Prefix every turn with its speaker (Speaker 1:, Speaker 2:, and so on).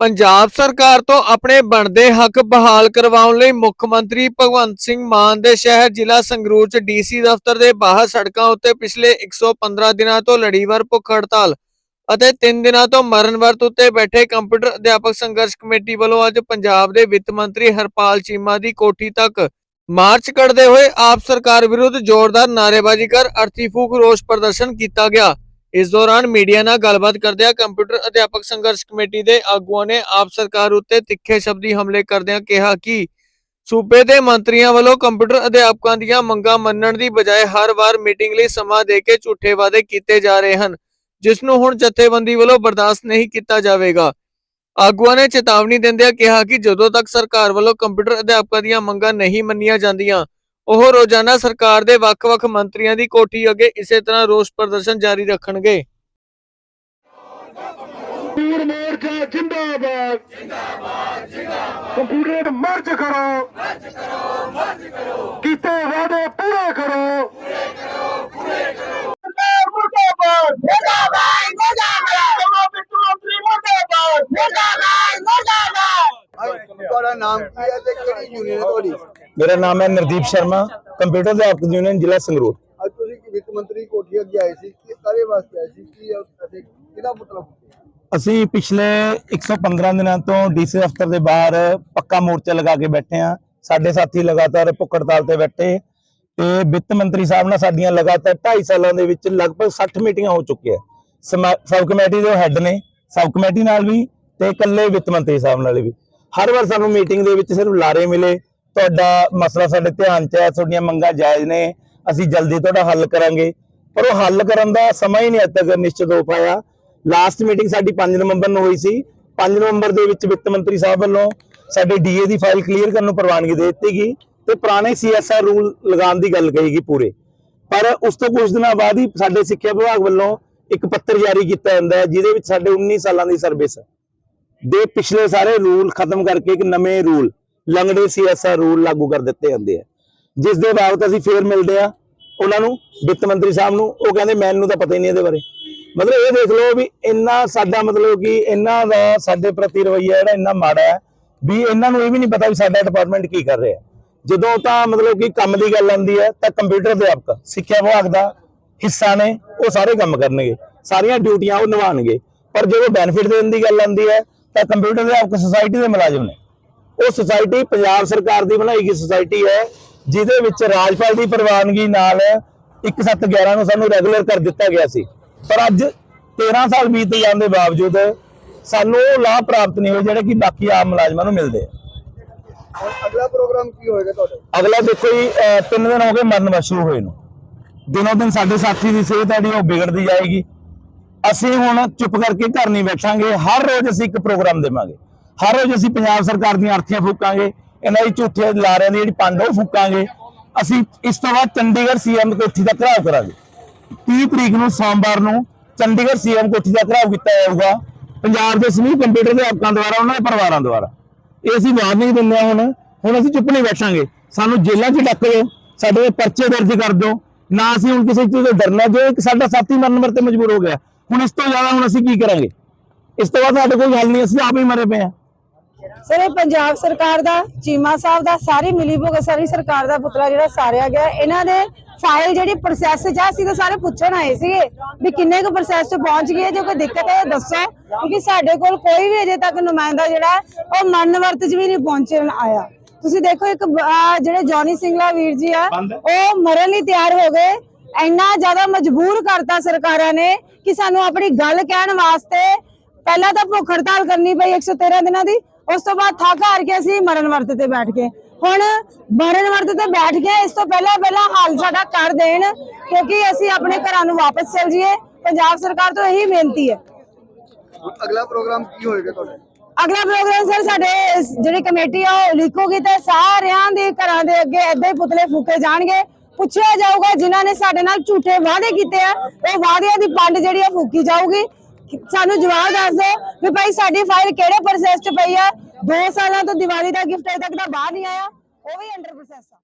Speaker 1: ਪੰਜਾਬ ਸਰਕਾਰ ਤੋਂ ਆਪਣੇ ਬਣਦੇ ਹੱਕ ਬਹਾਲ ਕਰਵਾਉਣ ਲਈ ਮੁੱਖ ਮੰਤਰੀ ਭਗਵੰਤ ਸਿੰਘ ਮਾਨ ਦੇ ਸ਼ਹਿਰ ਜ਼ਿਲ੍ਹਾ ਸੰਗਰੂਰ ਚ ਡੀਸੀ ਦਫ਼ਤਰ ਦੇ ਬਾਹਰ ਸੜਕਾਂ ਉੱਤੇ ਪਿਛਲੇ 115 ਦਿਨਾਂ ਤੋਂ ਲੜੀਵਾਰ ਭੁੱਖ ਹੜਤਾਲ ਅਤੇ 3 ਦਿਨਾਂ ਤੋਂ ਮਰਨ ਵਰਤ ਉੱਤੇ ਬੈਠੇ ਕੰਪਿਊਟਰ ਅਧਿਆਪਕ ਸੰਘਰਸ਼ ਕਮੇਟੀ ਵੱਲੋਂ ਅੱਜ ਪੰਜਾਬ ਦੇ ਵਿੱਤ ਮੰਤਰੀ ਹਰਪਾਲ ਚੀਮਾ ਦੀ ਕੋਠੀ ਤੱਕ ਮਾਰਚ ਕੱਢਦੇ ਹੋਏ ਆਪ ਸਰਕਾਰ ਵਿਰੁੱਧ ਜ਼ੋਰਦਾਰ ਨਾਅਰੇਬਾਜ਼ੀ ਕਰ ਅਰਥੀ ਫੂਕ ਰੋਸ ਪ੍ਰਦਰਸ਼ਨ ਕੀਤਾ ਗਿਆ। ਇਸ ਦੌਰਾਨ ਮੀਡੀਆ ਨਾਲ ਗੱਲਬਾਤ ਕਰਦਿਆਂ ਕੰਪਿਊਟਰ ਅਧਿਆਪਕ ਸੰਘਰਸ਼ ਕਮੇਟੀ ਦੇ ਆਗੂਆਂ ਨੇ ਆਪ ਸਰਕਾਰ ਉੱਤੇ ਤਿੱਖੇ ਸ਼ਬਦੀ ਹਮਲੇ ਕਰਦਿਆਂ ਕਿਹਾ ਕਿ ਸੂਬੇ ਦੇ ਮੰਤਰੀਆਂ ਵੱਲੋਂ ਕੰਪਿਊਟਰ ਅਧਿਆਪਕਾਂ ਦੀਆਂ ਮੰਗਾਂ ਮੰਨਣ ਦੀ ਬਜਾਏ ਹਰ ਵਾਰ ਮੀਟਿੰਗ ਲਈ ਸਮਾਂ ਦੇ ਕੇ ਝੂਠੇ ਵਾਅਦੇ ਕੀਤੇ ਜਾ ਰਹੇ ਹਨ, ਜਿਸ ਨੂੰ ਹੁਣ ਜਥੇਬੰਦੀ ਵੱਲੋਂ ਬਰਦਾਸ਼ਤ ਨਹੀਂ ਕੀਤਾ ਜਾਵੇਗਾ। ਆਗੂਆਂ ਨੇ ਚੇਤਾਵਨੀ ਦਿੰਦਿਆਂ ਕਿਹਾ ਕਿ ਜਦੋਂ ਤੱਕ ਸਰਕਾਰ ਵੱਲੋਂ ਕੰਪਿਊਟਰ ਅਧਿਆਪਕਾਂ ਦੀਆਂ ਮੰਗਾਂ ਨਹੀਂ ਮੰਨੀਆਂ ਜਾਂਦੀਆਂ ਉਹ ਰੋਜ਼ਾਨਾ ਸਰਕਾਰ ਦੇ ਵੱਖ-ਵੱਖ ਮੰਤਰੀਆਂ ਦੀ ਕੋਠੀ ਅੱਗੇ ਇਸੇ ਤਰ੍ਹਾਂ ਰੋਸ ਪ੍ਰਦਰਸ਼ਨ ਜਾਰੀ ਰੱਖਣਗੇ।
Speaker 2: ਮਜ਼ਦੂਰ ਮੋਰਚਾ ਜਿੰਦਾਬਾਦ। ਜਿੰਦਾਬਾਦ ਜਿੰਦਾਬਾਦ ਕੰਪਿਊਟਰ ਮਰਜ ਕਰੋ ਮਰਜ ਕਰੋ। ਮਰਜ ਕਰੋ ਕੀਤੇ ਵਾਅਦੇ ਪੂਰੇ ਕਰੋ। ਪੂਰੇ ਕਰੋ ਪੂਰੇ ਕਰੋ ਮੁਰਦਾਬਾਦ। ਮੁਰਦਾਬਾਦ ਮੁਰਦਾਬਾਦ। ਜਨਾਬ ਵਿੱਤ ਮੰਤਰੀ ਮੁਰਦਾਬਾਦ। ਮੁਰਦਾਬਾਦ ਮੁਰਦਾਬਾਦ।
Speaker 3: ਤੁਹਾਡਾ ਨਾਮ ਕੀ ਹੈ ਤੇ ਯੂਨੀਅਨ ਹੈ ਤੁਹਾਡੀ?
Speaker 4: ਮੇਰਾ ਨਾਮ ਹੈ ਨਰਦੀਪ ਸ਼ਰਮਾ ਕੰਪਿਊਟਰ ਅਧਿਆਪਕ ਯੂਨੀਅਨ ਜ਼ਿਲ੍ਹਾ ਸੰਗਰੂਰ।
Speaker 3: ਅੱਜ ਤੁਸੀਂ ਵਿੱਤ ਮੰਤਰੀ ਕੋਠੀ ਅੱਗੇ ਆਏ ਸੀ ਕਿ ਕਾਰੇ ਵਾਸਤੇ ਆਏ ਸੀ? ਕੀ ਹੈ ਅਤੇ ਕਿਹਦਾ ਮਤਲਬ?
Speaker 4: ਅਸੀਂ ਪਿਛਲੇ 115 ਦਿਨਾਂ ਤੋਂ ਡੀਸੀ ਦਫ਼ਤਰ ਦੇ ਬਾਹਰ ਪੱਕਾ ਮੋਰਚਾ ਲਗਾ ਕੇ ਬੈਠੇ ਆ ਸਾਡੇ ਸਾਥੀ ਲਗਾਤਾਰ ਭੁੱਖ ਹੜਤਾਲ ਤੇ ਬੈਠੇ। ਤੇ ਵਿੱਤ ਮੰਤਰੀ ਸਾਹਿਬ ਨਾਲ ਸਾਡੀਆਂ ਲਗਾਤਾਰ 2.5 ਸਾਲਾਂ ਦੇ ਵਿੱਚ ਲਗਭਗ 60 ਮੀਟਿੰਗਾਂ ਹੋ ਚੁੱਕੀਆਂ। ਸਬ ਕਮੇਟੀ ਦੇ ਹੈੱਡ ਨੇ ਸਬ ਕਮੇਟੀ ਨਾਲ ਵੀ ਤੇ ਇਕੱਲੇ ਵਿੱਤ ਮੰਤਰੀ ਸਾਹਿਬ ਨਾਲ ਵੀ। ਹਰ ਵਾਰ ਸਾਨੂੰ ਮੀਟਿੰਗ ਦੇ ਵਿੱਚ ਸਿਰਫ ਲਾਰੇ ਮਿਲੇ, ਤੁਹਾਡਾ ਮਸਲਾ ਸਾਡੇ ਧਿਆਨ 'ਚ ਹੈ, ਤੁਹਾਡੀਆਂ ਮੰਗਾਂ ਜਾਇਜ਼ ਨੇ, ਅਸੀਂ ਜਲਦੀ ਤੁਹਾਡਾ ਹੱਲ ਕਰਾਂਗੇ। ਪਰ ਉਹ ਹੱਲ ਕਰਨ ਦਾ ਸਮਾਂ ਹੀ ਨਹੀਂ ਅੱਜ ਤੱਕ ਨਿਸ਼ਚਿਤ ਹੋ ਪਾਇਆ। ਲਾਸਟ ਮੀਟਿੰਗ ਸਾਡੀ 5 ਨਵੰਬਰ ਨੂੰ ਹੋਈ ਸੀ। 5 ਨਵੰਬਰ ਦੇ ਵਿੱਚ ਵਿੱਤ ਮੰਤਰੀ ਸਾਹਿਬ ਵੱਲੋਂ ਸਾਡੇ ਡੀਏ ਦੀ ਫਾਈਲ ਕਲੀਅਰ ਕਰਨ ਨੂੰ ਪ੍ਰਵਾਨਗੀ ਦੇ ਦਿੱਤੀ ਗਈ ਤੇ ਪੁਰਾਣੇ ਸੀਐਸਆਰ ਰੂਲ ਲਗਾਉਣ ਦੀ ਗੱਲ ਕਹੀ ਗਈ ਪੂਰੇ। ਪਰ ਉਸ ਤੋਂ ਕੁਝ ਦਿਨਾਂ ਬਾਅਦ ਹੀ ਸਾਡੇ ਸਿੱਖਿਆ ਵਿਭਾਗ ਵੱਲੋਂ ਇੱਕ ਪੱਤਰ ਜਾਰੀ ਕੀਤਾ ਜਾਂਦਾ ਹੈ, ਜਿਹਦੇ ਵਿੱਚ ਸਾਡੇ 19 ਸਾਲਾਂ ਦੀ ਸਰਵਿਸ ਦੇ ਪਿਛਲੇ ਸਾਰੇ ਰੂਲ ਖਤਮ ਕਰਕੇ ਇੱਕ ਨਵੇਂ ਰੂਲ, ਲੰਗੜੇ ਸੀਐਸਆਰ ਰੂਲ ਲਾਗੂ ਕਰ ਦਿੱਤੇ ਜਾਂਦੇ ਆ। ਜਿਸ ਦੇ ਬਾਬਤ ਅਸੀਂ ਫੇਰ ਮਿਲਦੇ ਆ ਉਹਨਾਂ ਨੂੰ, ਵਿੱਤ ਮੰਤਰੀ ਸਾਹਿਬ ਨੂੰ, ਉਹ ਕਹਿੰਦੇ ਮੈਨੂੰ ਤਾਂ ਪਤਾ ਹੀ ਨਹੀਂ ਇਹਦੇ ਬਾਰੇ। ਮਤਲਬ ਇਹ ਦੇਖ ਲਓ ਵੀ ਇੰਨਾ ਸਾਡਾ ਮਤਲਬ ਕਿ ਇਹਨਾਂ ਦਾ ਸਾਡੇ ਪ੍ਰਤੀ ਰਵੱਈਆ ਜਿਹੜਾ ਇੰਨਾ ਮਾੜਾ ਹੈ ਵੀ ਇਹਨਾਂ ਨੂੰ ਇਹ ਵੀ ਨਹੀਂ ਪਤਾ ਵੀ ਸਾਡਾ ਡਿਪਾਰਟਮੈਂਟ ਕੀ ਕਰ ਰਿਹਾ। ਜਦੋਂ ਤਾਂ ਮਤਲਬ ਕਿ ਕੰਮ ਦੀ ਗੱਲ ਆਉਂਦੀ ਹੈ ਤਾਂ ਕੰਪਿਊਟਰ ਅਧਿਆਪਕ, ਸਿੱਖਿਆ ਵਿਭਾਗ ਦਾ ਹਿੱਸਾ ਨੇ, ਉਹ ਸਾਰੇ ਕੰਮ ਕਰਨਗੇ। ਸਾਰੀਆਂ ਡਿਊਟੀਆਂ ਉਹ ਨਿਭਾਉਣਗੇ। ਪਰ ਜਦੋਂ ਬੈਨੀਫਿਟ ਦੇਣ ਦੀ ਗੱਲ ਆਉਂਦੀ ਹੈ ਤਾਂ ਕੰਪਿਊਟਰ ਅਧਿਆਪਕ ਸੁਸਾਇਟੀ ਦੇ ਮੁਲਾਜ਼ਮ ਨੇ। ਉਹ ਸੁਸਾਇਟੀ ਪੰਜਾਬ ਸਰਕਾਰ ਦੀ ਬਣਾਈ ਗਈ ਸੁਸਾਇਟੀ ਹੈ ਜਿਹਦੇ ਵਿੱਚ ਰਾਜਪਾਲ ਦੀ ਪ੍ਰਵਾਨਗੀ ਨਾਲ 1711 ਨੂੰ ਸਾਨੂੰ ਰੈਗੂਲਰ ਕਰ ਦਿੱਤਾ ਗਿਆ ਸੀ। ਪਰ ਅੱਜ 13 ਸਾਲ ਬੀਤ ਜਾਣ ਦੇ ਬਾਵਜੂਦ ਸਾਨੂੰ ਉਹ ਲਾਭ ਪ੍ਰਾਪਤ ਨਹੀਂ ਹੋਏ ਜਿਹੜੇ ਕਿ ਬਾਕੀ ਆਮ ਮੁਲਾਜ਼ਮਾਂ ਨੂੰ ਮਿਲਦੇ ਆ।
Speaker 3: ਅਗਲਾ ਪ੍ਰੋਗਰਾਮ ਕੀ ਹੋਏਗਾ ਤੁਹਾਡਾ?
Speaker 4: ਅਗਲਾ ਦੇਖੋ ਜੀ ਅਹ ਤਿੰਨ ਦਿਨ ਹੋ ਗਏ ਮਰਨ ਵਸ ਸ਼ੁਰੂ ਹੋਏ ਨੂੰ। ਦਿਨੋਂ ਦਿਨ ਸਾਡੇ ਸਾਥੀ ਦੀ ਸਿਹਤ ਹੈ ਜਿਹੜੀ ਉਹ ਵਿਗੜਦੀ ਜਾਏਗੀ। ਅਸੀਂ ਹੁਣ ਚੁੱਪ ਕਰਕੇ ਘਰ ਨਹੀਂ ਬੈਠਾਂਗੇ, ਹਰ ਰੋਜ਼ ਅਸੀਂ ਇੱਕ ਪ੍ਰੋਗਰਾਮ ਦੇਵਾਂਗੇ। ਹਰ ਰੋਜ਼ ਅਸੀਂ ਪੰਜਾਬ ਸਰਕਾਰ ਦੀਆਂ ਅਰਥੀਆਂ ਫੂਕਾਂਗੇ, ਇਹਨਾਂ ਦੀ ਝੂਠੇ ਲਾਰਿਆਂ ਦੀ ਜਿਹੜੀ ਪੰਡ ਉਹ ਫੂਕਾਂਗੇ। ਅਸੀਂ ਇਸ ਤੋਂ ਬਾਅਦ ਚੰਡੀਗੜ੍ਹ ਸੀਐਮ ਕੋਠੀ ਦਾ ਘਰਾਓ ਕਰਾਂਗੇ। 30 ਤਰੀਕ ਨੂੰ ਸੋਮਵਾਰ ਨੂੰ ਚੰਡੀਗੜ੍ਹ ਸੀਐਮ ਕੋਠੀ ਦਾ ਘਰਾਓ ਕੀਤਾ ਜਾਊਗਾ। ਪੰਜਾਬ ਦੇ ਸਮੂਹ ਕੰਪਿਊਟਰ ਦੇ ਅਧਿਆਪਕਾਂ ਦੁਆਰਾ, ਉਹਨਾਂ ਦੇ ਪਰਿਵਾਰਾਂ ਦੁਆਰਾ। ਇਹ ਅਸੀਂ ਵਾਰਨਿੰਗ ਦਿੰਦੇ ਹਾਂ ਹੁਣ। ਹੁਣ ਅਸੀਂ ਚੁੱਪ ਨਹੀਂ ਬੈਠਾਂਗੇ। ਸਾਨੂੰ ਜੇਲ੍ਹਾਂ 'ਚ ਡੱਕ ਦਿਓ, ਸਾਡੇ ਪਰਚੇ ਦਰਜ ਕਰ ਦਿਓ। ਨਾ ਅਸੀਂ ਹੁਣ ਕਿਸੇ ਚੀਜ਼ ਤੋਂ ਡਰਨਾ। ਜੋ ਇੱਕ ਸਾਡਾ ਸਾਥੀ ਮਰਨ ਮਰ ਤੇ ਮਜਬੂਰ ਹੋ ਗਿਆ ਹੁਣ ਇਸ ਤੋਂ ਜ਼ਿਆਦਾ ਹੁਣ ਅਸੀਂ ਕੀ ਕਰਾਂਗੇ? ਇਸ ਤੋਂ ਬਾਅਦ ਸਾਡੇ ਕੋਲ ਹੱਲ ਨਹੀਂ ਅਸੀਂ ਆਪ ਹੀ ਮਰੇ ਪਏ ਆ
Speaker 5: ਸਰ ਇਹ ਪੰਜਾਬ ਸਰਕਾਰ ਦਾ ਚੀਮਾ ਸਾਹਿਬ ਦਾ ਸਾਰੀ ਮਿਲੀ ਭੁਗਤ ਸਾਰੀ ਸਰਕਾਰ ਦਾ ਪੁਤਲਾ ਜਿਹੜਾ ਸਾਰਿਆ ਗਿਆ ਇਹਨਾਂ ਦੇ ਫਾਈਲ ਜਿਹੜੀ ਪ੍ਰੋਸੈਸ 'ਚ ਆ ਅਸੀਂ ਤਾਂ ਸਾਰੇ ਪੁੱਛਣ ਆਏ ਸੀਗੇ ਵੀ ਕਿੰਨੇ ਕੁ ਪ੍ਰੋਸੈਸ 'ਚ ਪਹੁੰਚ ਗਈ ਹੈ ਜੇ ਕੋਈ ਦਿੱਕਤ ਹੈ ਦੱਸੋ ਕਿਉਂਕਿ ਸਾਡੇ ਕੋਲ ਕੋਈ ਵੀ ਅਜੇ ਤੱਕ ਨੁਮਾਇੰਦਾ ਜਿਹੜਾ ਉਹ ਮਰਨ ਵਰਤ 'ਚ ਵੀ ਨਹੀਂ ਪਹੁੰਚਣ ਆਇਆ। ਤੁਸੀਂ ਦੇਖੋ ਇੱਕ ਜਿਹੜੇ ਜੌਨੀ ਸਿੰਘਲਾ ਵੀਰ ਜੀ ਆ ਉਹ ਮਰਨ ਲਈ ਤਿਆਰ ਹੋ ਗਏ ਇੰਨਾ ਜ਼ਿਆਦਾ ਮਜਬੂਰ ਕਰਤਾ ਸਰਕਾਰਾਂ ਨੇ ਕਿ ਸਾਨੂੰ ਆਪਣੀ ਗੱਲ ਕਹਿਣ ਵਾਸਤੇ ਪਹਿਲਾਂ ਤਾਂ ਭੁੱਖ ਹੜਤਾਲ ਕਰਨੀ ਪਈ 113 ਦਿਨਾਂ ਦੀ ਉਸ ਤੋਂ ਬਾਅਦ ਥੱਕ ਹਾਰ ਕੇ ਅਸੀਂ ਮਰਨ ਵਰਤ ਤੇ ਬੈਠ ਗਏ। ਹੁਣ ਮਰਨ ਵਰਤ ਤੇ ਬੈਠ ਗਏ ਇਸ ਤੋਂ ਪਹਿਲਾਂ ਪਹਿਲਾਂ ਹਾਲ ਸਾਡਾ ਕਰ ਦੇਣ ਕਿਉਂਕਿ ਅਸੀਂ ਆਪਣੇ ਘਰਾਂ ਨੂੰ ਵਾਪਸ ਚਲ ਜਾਈਏ। ਪੰਜਾਬ ਸਰਕਾਰ ਤੋਂ ਇਹੀ ਬੇਨਤੀ ਹੈ।
Speaker 3: ਅਗਲਾ ਪ੍ਰੋਗਰਾਮ ਕੀ ਹੋਏਗਾ ਤੁਹਾਡਾ?
Speaker 5: ਅਗਲਾ ਪ੍ਰੋਗਰਾਮ ਸਰ ਸਾਡੇ ਜਿਹੜੀ ਕਮੇਟੀ ਆ ਉਹ ਲਿਖੋਗੀ ਤੇ ਸਾਰਿਆਂ ਦੇ ਘਰਾਂ ਦੇ ਅੱਗੇ ਏਦਾਂ ਹੀ ਪੁਤਲੇ ਫੂਕੇ ਜਾਣਗੇ। ਪੁੱਛਿਆ ਜਾਊਗਾ, ਜਿਨ੍ਹਾਂ ਨੇ ਸਾਡੇ ਨਾਲ ਝੂਠੇ ਵਾਅਦੇ ਕੀਤੇ ਆ, ਉਹ ਵਾਅਦਿਆਂ ਦੀ ਪੰਡ ਜਿਹੜੀ ਆ ਫੂਕੀ ਜਾਊਗੀ। ਸਾਨੂੰ ਜਵਾਬ ਦੱਸ ਦਿਓ ਵੀ ਭਾਈ ਸਾਡੀ ਫਾਈਲ ਕਿਹੜੇ ਪ੍ਰੋਸੈਸ 'ਚ ਪਈ ਆ? 2 ਸਾਲਾਂ ਤੋਂ ਦੀਵਾਲੀ ਦਾ ਗਿਫਟ ਅਜੇ ਤੱਕ ਦਾ ਬਾਹਰ ਨਹੀਂ ਆਇਆ, ਉਹ ਵੀ ਅੰਡਰ ਪ੍ਰੋਸੈਸ ਆ।